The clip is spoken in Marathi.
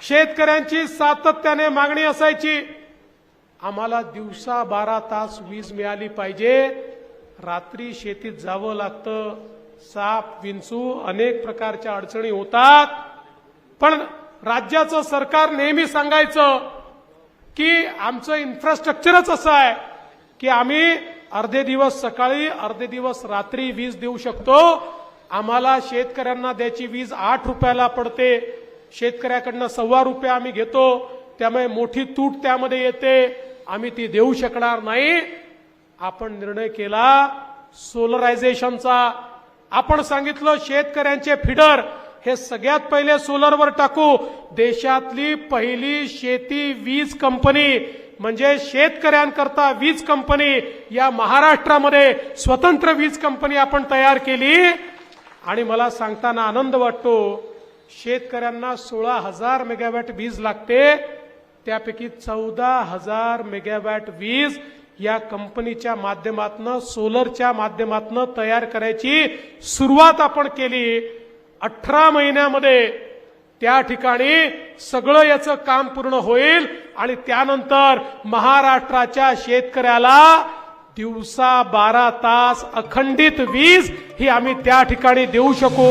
शेतकऱ्यांची सातत्याने मागणी असायची. आम्हाला दिवसा बारा तास वीज मिळाली पाहिजे. रात्री शेतीत जावं लागतं. साप विंचू अनेक प्रकारच्या अडचणी होतात. पण राज्याचं सरकार नेहमी सांगायचं की आमचं इन्फ्रास्ट्रक्चरच असं आहे की आम्ही अर्धे दिवस सकाळी अर्धे दिवस रात्री वीज देऊ शकतो. आम्हाला शेतकऱ्यांना द्यायची वीज आठ रुपयाला पडते. शेतकऱ्याकडनं सव्वा रुपये आम्ही घेतो त्यामुळे मोठी तूट त्यामध्ये येते. आम्ही ती देऊ शकणार नाही. आपण निर्णय केला सोलरायझेशनचा. आपण सांगितलं शेतकऱ्यांचे फिडर हे सगळ्यात पहिले सोलरवर टाकू. देशातली पहिली शेती वीज कंपनी म्हणजे शेतकऱ्यांकरता वीज कंपनी या महाराष्ट्रामध्ये स्वतंत्र वीज कंपनी आपण तयार केली. आणि मला सांगताना आनंद वाटतो शेतकऱ्यांना सोळा हजार मेगावॅट वीज लागते. त्यापैकी चौदा हजार मेगावॅट वीज या कंपनीच्या माध्यमातनं सोलरच्या माध्यमातनं तयार करायची सुरुवात आपण केली. अठरा महिन्यामध्ये त्या ठिकाणी सगळं याचं काम पूर्ण होईल आणि त्यानंतर महाराष्ट्राच्या शेतकऱ्याला दिवसा बारा तास अखंडित वीज ही आम्ही त्या ठिकाणी देऊ शकू.